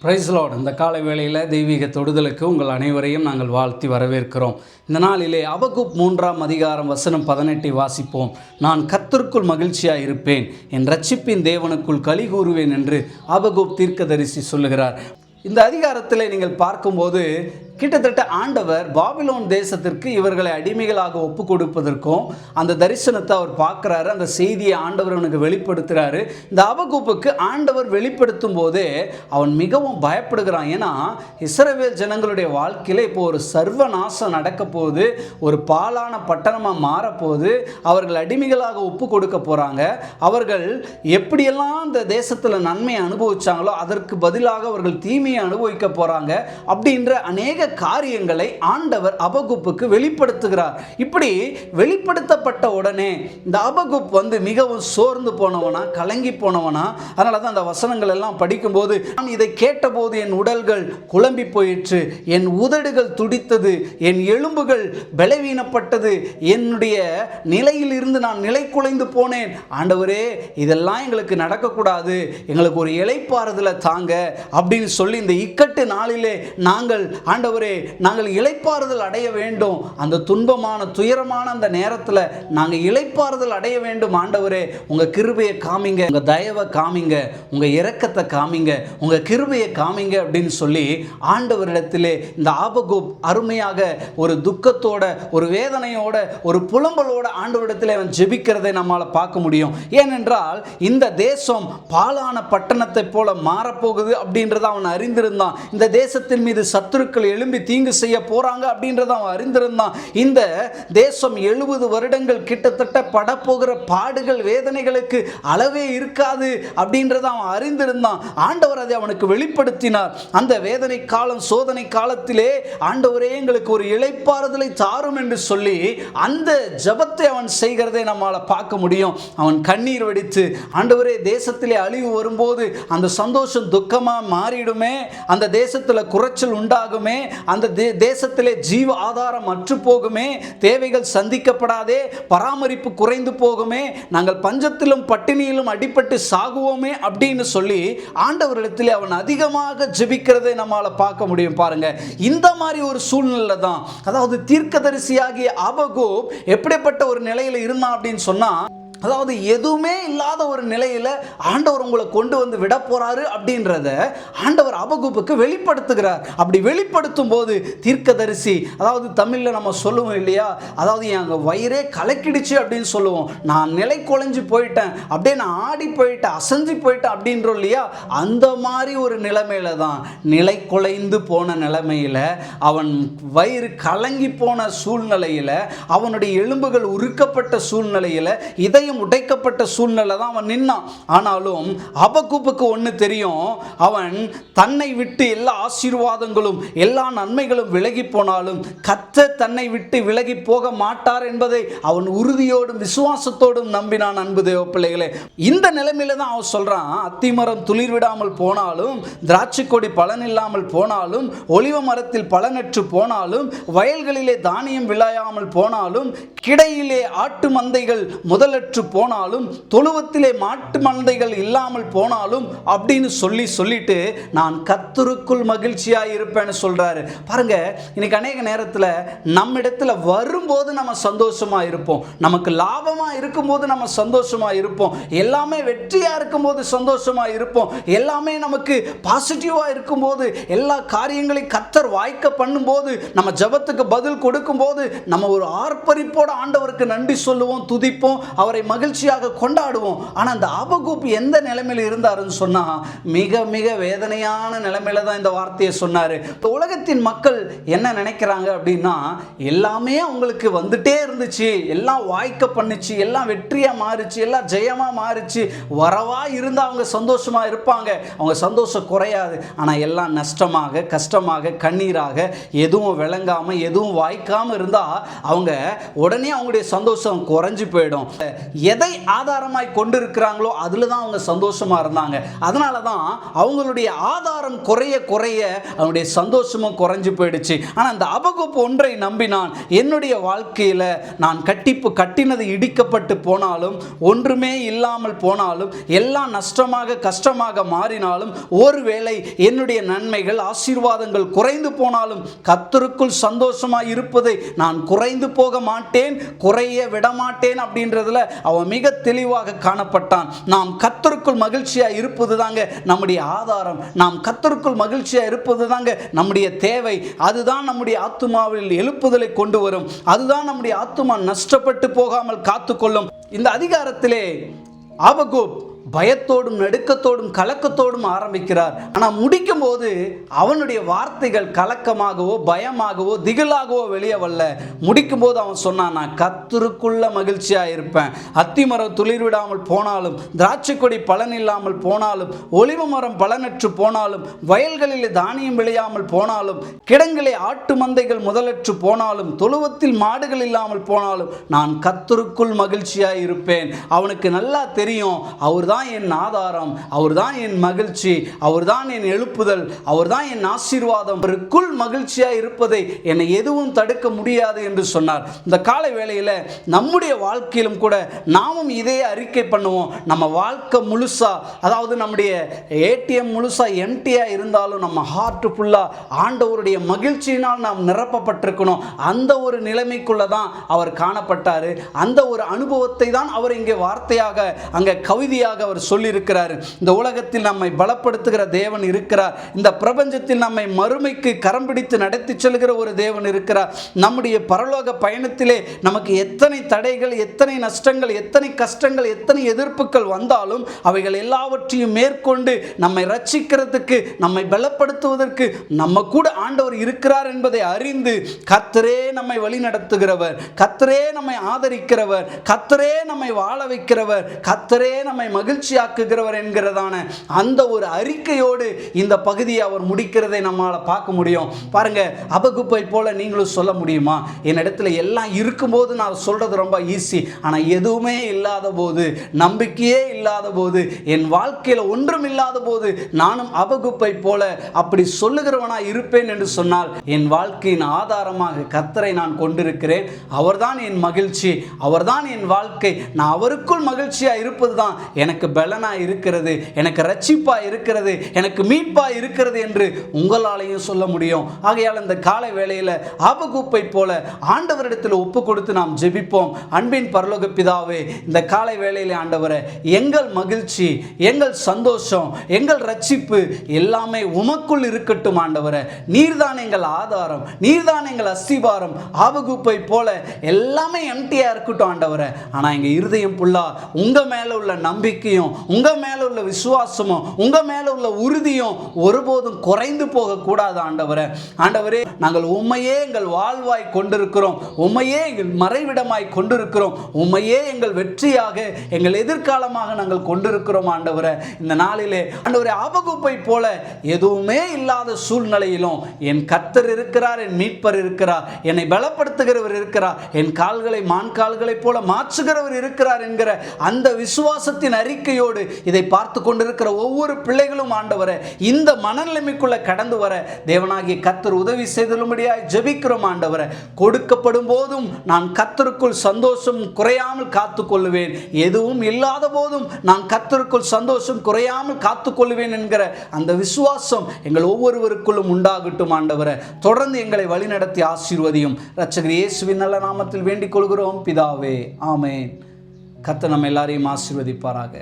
Price Lord இந்த காலை வேளையில் தெய்வீக தொடுதலுக்கு உங்கள் அனைவரையும் நாங்கள் வாழ்த்தி வரவேற்கிறோம். இந்த நாளிலே அவகுப் மூன்றாம் அதிகாரம் வசனம் பதினெட்டை வாசிப்போம். நான் கத்திற்குள் மகிழ்ச்சியாக இருப்பேன். என் ரட்சிப்பின் தேவனுக்குள் களி கூறுவேன் என்று அவகுப் தீர்க்கதரிசி சொல்லுகிறார். இந்த அதிகாரத்தில் நீங்கள் பார்க்கும்போது கிட்டத்தட்ட ஆண்டவர் பாபிலோன் தேசத்திற்கு இவர்களை அடிமைகளாக ஒப்பு கொடுப்பதற்கும் அந்த தரிசனத்தை அவர் பார்க்குறாரு அந்த செய்தியை ஆண்டவர் அவனுக்கு வெளிப்படுத்துகிறாரு இந்த அவகூப்புக்கு ஆண்டவர் வெளிப்படுத்தும் போதே அவன் மிகவும் பயப்படுகிறான். ஏன்னா இஸ்ரவேல் ஜனங்களுடைய வாழ்க்கையில் இப்போ ஒரு சர்வநாசம் நடக்க போகுது ஒரு பாலான பட்டணமாக மாறப்போகுது அவர்கள் அடிமைகளாக ஒப்பு கொடுக்க போகிறாங்க அவர்கள் எப்படியெல்லாம் அந்த தேசத்தில் நன்மையை அனுபவிச்சாங்களோ அதற்கு பதிலாக அவர்கள் தீமையை அனுபவிக்க போகிறாங்க அப்படின்ற அநேக காரியங்களை ஆண்டவர் அபகுப்புக்கு வெளிப்படுத்துகிறார். இப்படி வெளிப்படுத்தப்பட்ட உடனே இந்த அபகுப் வந்து மிகவும் சோர்ந்து போனவனா கலங்கி போனவனா அதனால தான் அந்த வசனங்கள் எல்லாம் படிக்கும்போது நான் இதை கேட்டபோது என் உடல்கள் குழம்பி போயிற்று என் உதடுகள் துடித்தது என் எலும்புகள் பலவீனப்பட்டது என்னுடைய நிலையில் இருந்து நான் நிலை குலைந்து போனேன். ஆண்டவரே இதெல்லாம் எங்களுக்கு நடக்கக்கூடாது எங்களுக்கு ஒரு இலைப்பாறுதலை தாங்க அப்படின்னு சொல்லி இந்த இக்கட்டு நாளிலே நாங்கள் ஆண்டவர் நாங்கள் இளைப்பாறுதல் அடைய வேண்டும். அந்த துன்பமான துயரமான அந்த நேரத்தில் நாங்கள் இழைப்பாறுதல் அடைய வேண்டும். ஆண்டவரே உங்கள் கிருபையை காமிங்க உங்கள் தயவை காமிங்க உங்கள் இரக்கத்தை காமிங்க உங்கள் கிருபையை காமிங்க அப்படின்னு சொல்லி ஆண்டவரிடத்திலே இந்த ஆபகோப் அருமையாக ஒரு துக்கத்தோட ஒரு வேதனையோட ஒரு புலம்பலோட ஆண்டவரிடத்தில் அவன் ஜெபிக்கிறதை நம்மால் பார்க்க முடியும். ஏனென்றால் இந்த தேசம் பாலான பட்டணத்தை போல மாறப்போகுது அப்படின்றத அவன் அறிந்திருந்தான். இந்த தேசத்தின் மீது சத்துருக்கள் திரும்பி தீங்கு செய்ய போறாங்க அப்படின்றத அவன் அறிந்திருந்தான். இந்த தேசம் எழுபது வருடங்கள் கிட்டத்தட்ட படப்போகிற பாடுகள் வேதனைகளுக்கு அளவே இருக்காது அப்படின்றத அவன் அறிந்திருந்தான். ஆண்டவர் அதை அவனுக்கு வெளிப்படுத்தினார். அந்த வேதனை காலம் சோதனை காலத்திலே ஆண்டவரே எங்களுக்கு ஒரு இளைப்பாறுதலை தாரும் என்று சொல்லி அந்த ஜபத்தை அவன் செய்கிறதை நம்மால் பார்க்க முடியும். அவன் கண்ணீர் வடித்து ஆண்டவரே தேசத்திலே அழிவு வரும்போது அந்த சந்தோஷம் துக்கமாக மாறிடுமே? அந்த தேசத்தில் குறைச்சல் உண்டாகுமே? அந்த தே தேசத்திலே ஜீவ ஆதாரம் அற்று போகுமே தேவைகள் சந்திக்கப்படாதே பராமரிப்பு குறைந்து போகுமே நாங்கள் பஞ்சத்திலும் பட்டினியிலும் அடிபட்டு சாகுவோமே அப்படின்னு சொல்லி ஆண்டவரிடத்தில் அவன் அதிகமாக ஜெபிக்கிறதை நம்மால் பார்க்க முடியும். பாருங்க இந்த மாதிரி ஒரு சூழ்நிலை தான் அதாவது தீர்க்கதரிசியாகிய ஆபகோப் எப்படிப்பட்ட ஒரு நிலையில் இருந்தான் அப்படின்னு சொன்னா அதாவது எதுவுமே இல்லாத ஒரு நிலையில் ஆண்டவர் உங்களை கொண்டு வந்து விட போகிறாரு அப்படின்றத ஆண்டவர் அபகுப்புக்கு வெளிப்படுத்துகிறார். அப்படி வெளிப்படுத்தும் போது தீர்க்கதரிசி அதாவது தமிழில் நம்ம சொல்லுவோம் இல்லையா? அதாவது எங்கள் வயிறே கலக்கிடுச்சு அப்படின்னு சொல்லுவோம். நான் நிலை குலைஞ்சு போயிட்டேன். அப்படியே நான் ஆடி போயிட்டேன் அசைஞ்சு போயிட்டேன் அப்படின்றோம் இல்லையா? அந்த மாதிரி ஒரு நிலைமையில தான் நிலை குலைந்து போன நிலைமையில் அவன் வயிறு கலங்கி போன சூழ்நிலையில் அவனுடைய எலும்புகள் உருக்கப்பட்ட சூழ்நிலையில் இதை இதயம் உடைக்கப்பட்ட சூழ்நிலை தான் அவன் நின்னான். ஆனாலும் அவகூப்புக்கு ஒன்று தெரியும். அவன் தன்னை விட்டு எல்லா ஆசீர்வாதங்களும் எல்லா நன்மைகளும் விலகி போனாலும் கத்த தன்னை விட்டு விலகி போக மாட்டார் என்பதை அவன் உறுதியோடும் விசுவாசத்தோடும் நம்பினான் அன்பு தேவ பிள்ளைகளே. இந்த நிலைமையில தான் அவன் சொல்றான் அத்திமரம் துளிர் விடாமல் போனாலும் திராட்சை கொடி பலன் இல்லாமல் போனாலும் ஒளிவ மரத்தில் பலனற்று போனாலும் வயல்களிலே தானியம் விளையாமல் போனாலும் கிடையிலே ஆட்டு மந்தைகள் முதலற்று போனாலும் தொழுவத்திலே மாட்டு மந்தைகள் இல்லாமல் போனாலும் அப்படின்னு சொல்லி சொல்லிட்டு நான் கத்தருக்குள் மகிழ்ச்சியாக இருப்பேன்னு சொல்றாரு. பாருங்க இன்னைக்கு அநேக நேரத்தில் நம்மிடத்தில் வரும்போது நம்ம சந்தோஷமாக இருப்போம். நமக்கு லாபமா இருக்கும்போது நம்ம சந்தோஷமா இருப்போம். எல்லாமே வெற்றியா இருக்கும்போது சந்தோஷமா இருப்போம். எல்லாமே நமக்கு பாசிட்டிவாக இருக்கும்போது எல்லா காரியங்களையும் கத்தர் வாய்க்க பண்ணும்போது நம்ம ஜபத்துக்கு பதில் கொடுக்கும்போது நம்ம ஒரு ஆர்ப்பரிப்போட ஆண்டவருக்கு நன்றி சொல்லுவோம் துதிப்போம் அவரை மகிழ்ச்சியாக கொண்டாடுவோம். ஆனால் அந்த அபகூப் எந்த நிலைமையில் இருந்தாருன்னு சொன்னால் மிக மிக வேதனையான நிலைமையில தான் இந்த வார்த்தையை சொன்னார். இப்போ உலகத்தின் மக்கள் என்ன நினைக்கிறாங்க அப்படின்னா எல்லாமே அவங்களுக்கு வந்துட்டே இருந்துச்சு. எல்லாம் வாய்க்க பண்ணுச்சு எல்லாம் வெற்றியாக மாறுச்சு எல்லாம் ஜெயமாக மாறுச்சு. வரவா இருந்தால் அவங்க சந்தோஷமாக இருப்பாங்க. அவங்க சந்தோஷம் குறையாது. ஆனால் எல்லாம் நஷ்டமாக கஷ்டமாக கண்ணீராக எதுவும் விளங்காமல் எதுவும் வாய்க்காமல் இருந்தால் அவங்க உடனே அவங்களுடைய சந்தோஷம் குறைஞ்சு போயிடும். எதை ஆதாரமாய் கொண்டிருக்கிறாங்களோ அதில் தான் அவங்க சந்தோஷமாக இருந்தாங்க. அதனால தான் அவங்களுடைய ஆதாரம் குறைய குறைய அவனுடைய சந்தோஷமும் குறைஞ்சு போயிடுச்சு. ஆனால் அந்த அபகுப்பு ஒன்றை நம்பினான் என்னுடைய வாழ்க்கையில் நான் கட்டிப்பு கட்டினது இடிக்கப்பட்டு போனாலும் ஒன்றுமே இல்லாமல் போனாலும் எல்லாம் நஷ்டமாக கஷ்டமாக மாறினாலும் ஒருவேளை என்னுடைய நன்மைகள் ஆசீர்வாதங்கள் குறைந்து போனாலும் கத்தருக்குள் சந்தோஷமாக இருப்பதை நான் குறைந்து போக மாட்டேன் குறைய விட மாட்டேன் அப்படின்றதுல அவன் மிக தெளிவாக காணப்பட்டான். நாம் கத்தருக்குள் மகிழ்ச்சியாக இருப்பது தாங்க நம்முடைய ஆதாரம். நாம் கத்தருக்குள் மகிழ்ச்சியாக இருப்பது தாங்க நம்முடைய தேவை. அதுதான் நம்முடைய ஆத்துமாவில் எழுப்புதலை கொண்டு வரும். அதுதான் நம்முடைய ஆத்துமா நஷ்டப்பட்டு போகாமல் காத்துக்கொள்ளும். இந்த அதிகாரத்திலே ஆபகூப் பயத்தோடும் நடுக்கத்தோடும் கலக்கத்தோடும் ஆரம்பிக்கிறார். ஆனால் முடிக்கும் போது அவனுடைய வார்த்தைகள் கலக்கமாகவோ பயமாகவோ திகிலாகவோ வெளியே வரல. முடிக்கும் போது அவன் சொன்னான் நான் கத்தருக்குள்ள மகிழ்ச்சியாக இருப்பேன். அத்திமரம் துளிர் விடாமல் போனாலும் திராட்சை கொடி பலன் இல்லாமல் போனாலும் ஒளிவு மரம் பலனற்று போனாலும் வயல்களில் தானியம் விளையாமல் போனாலும் கிடங்கிலே ஆட்டு மந்தைகள் முதலற்று போனாலும் தொழுவத்தில் மாடுகள் இல்லாமல் போனாலும் நான் கத்தருக்குள் மகிழ்ச்சியாக இருப்பேன். அவனுக்கு நல்லா தெரியும் அவர் தான் என் ஆதாரம் அவர் தான் என் மகிழ்ச்சி அவர் தான் என் எழுப்புதல் அவர் தான் என் ஆசீர்வாதம். அவருக்குள் மகிழ்ச்சியாக இருப்பதை என்னை எதுவும் தடுக்க முடியாது என்று சொன்னார். இந்த காலை வேளையில் நம்முடைய வாழ்க்கையிலும் கூட நாமும் இதே அறிக்கை பண்ணுவோம். நம்ம வாழ்க்கை முழுசா அதாவது நம்முடைய ஏடிஎம் முழுசா எம்டியாக இருந்தாலும் நம்ம ஹார்ட் ஃபுல்லாக ஆண்டவருடைய மகிழ்ச்சியினால் நாம் நிரப்பப்பட்டிருக்கணும். அந்த ஒரு நிலைமைக்குள்ளே தான் அவர் காணப்பட்டார். அந்த ஒரு அனுபவத்தை தான் அவர் இங்கே வார்த்தையாக அங்கே கவிதையாக அவர் சொல்லியிருக்கிறார். இந்த உலகத்தில் நம்மை பலப்படுத்துகிற தேவன் இருக்கிறார். இந்த பிரபஞ்சத்தில் நம்மை மறுமைக்கு கரம் பிடித்து நடத்தி செல்கிற ஒரு தேவன் இருக்கிறார். நம்முடைய பரலோக பயணத்திலே நமக்கு எத்தனை தடைகள் எத்தனை நஷ்டங்கள் எத்தனை கஷ்டங்கள் எத்தனை எதிர்ப்புகள் வந்தாலும் அவைகள் எல்லாவற்றையும் மேற்கொண்டு நம்மை ரட்சிக்கிறதுக்கு நம்மை பலப்படுத்துவதற்கு நம்ம கூட ஆண்டவர் இருக்கிறார் என்பதை அறிந்து கத்தரே நம்மை வழி நடத்துகிறவர் கத்தரே நம்மை ஆதரிக்கிறவர். கத்தரே நம்மை வாழ வைக்கிறவர். கத்தரே நம்மை மகிழ்ச்சியாக்குகிறவர் என்கிறதான அந்த ஒரு அறிக்கையோடு இந்த பகுதியை அவர் முடிக்கிறதை நம்மளால் பார்க்க முடியும். பாருங்க அபகுப்பை போல நீங்களும் சொல்ல முடியுமா? என்னிடத்துல எல்லாம் இருக்கும்போது நான் சொல்றது ரொம்ப ஈஸி ஆனால் எதுவுமே இல்லாத போது நம்பிக்கையே இல்லாத போது என் வாழ்க்கையில் ஒன்றும் இல்லாத போது நானும் அபகுப்பை போல அப்படி சொல்லுகிறவனா இருப்பேன் என்று சொன்னால் என் வாழ்க்கையின் ஆதாரமாக கத்தரை நான் கொண்டிருக்கிறேன். அவர்தான் என் மகிழ்ச்சி. அவர்தான் என் வாழ்க்கை. நான் அவருக்குள் மகிழ்ச்சியா இருப்பது தான் எனக்கு பலனா இருக்கிறது எனக்கு ரட்சிப்பா இருக்கிறது எனக்கு மீட்பா இருக்கிறது என்று உங்களாலையும் சொல்ல முடியும். ஆகையால் இந்த காலை வேளையில் ஆபகூப்பை போல ஆண்டவரிடத்தில் ஒப்பு கொடுத்து நாம் ஜெபிப்போம். அன்பின் பரலோக பிதாவே இந்த காலை வேளையில் ஆண்டவரை எங்கள் மகிழ்ச்சி எங்கள் சந்தோஷம் எங்கள் ரட்சிப்பு எல்லாமே உமக்குள் இருக்கட்டும் ஆண்டவரை. நீர்தான் எங்கள் ஆதாரம் நீர்தான் எங்கள் அஸ்திபாரம். ஆபகுப்பை போல எல்லாமே எம்டியா இருக்கட்டும் ஆண்டவரை. ஆனால் எங்கள் இருதயம் புல்லா உங்க மேல உள்ள நம்பிக்கை நம்பிக்கையும் உங்க மேல உள்ள விசுவாசமும் உங்க மேல உள்ள உறுதியும் ஒருபோதும் குறைந்து போகக்கூடாது ஆண்டவரே. ஆண்டவரே நாங்கள் உண்மையே எங்கள் வாழ்வாய் கொண்டிருக்கிறோம். உண்மையே எங்கள் மறைவிடமாய் கொண்டிருக்கிறோம். உண்மையே எங்கள் வெற்றியாக எங்கள் எதிர்காலமாக நாங்கள் கொண்டிருக்கிறோம் ஆண்டவரே. இந்த நாளிலே ஆண்டவரே அவகுப்பை போல எதுவுமே இல்லாத சூழ்நிலையிலும் என் கத்தர் இருக்கிறார் என் மீட்பர் இருக்கிறார் என்னை பலப்படுத்துகிறவர் இருக்கிறார் என் கால்களை மான் கால்களைப் போல மாற்றுகிறவர் இருக்கிறார் என்கிற அந்த விசுவாசத்தின் அறிக்கை நம்பிக்கையோடு இதை பார்த்து கொண்டிருக்கிற ஒவ்வொரு பிள்ளைகளும் ஆண்டவரை இந்த மனநிலைமைக்குள்ள கடந்து வர தேவனாகிய கத்தர் உதவி செய்தலும்படியாய் ஜெபிக்கிறோம் ஆண்டவரை. கொடுக்கப்படும் போதும் நான் கத்தருக்குள் சந்தோஷம் குறையாமல் காத்துக்கொள்ளுவேன். எதுவும் இல்லாத போதும் நான் கத்தருக்குள் சந்தோஷம் குறையாமல் காத்துக்கொள்ளுவேன் என்கிற அந்த விசுவாசம் எங்கள் ஒவ்வொருவருக்குள்ளும் உண்டாகட்டும் ஆண்டவரை. தொடர்ந்து எங்களை வழிநடத்தி ஆசீர்வதியும். ரட்சகர் இயேசுவின் நல்ல நாமத்தில் வேண்டிக் கொள்கிறோம். பிதாவே ஆமென். கத்த நம்ம எல்லாரையும் ஆசீர்வதிப்பாராக.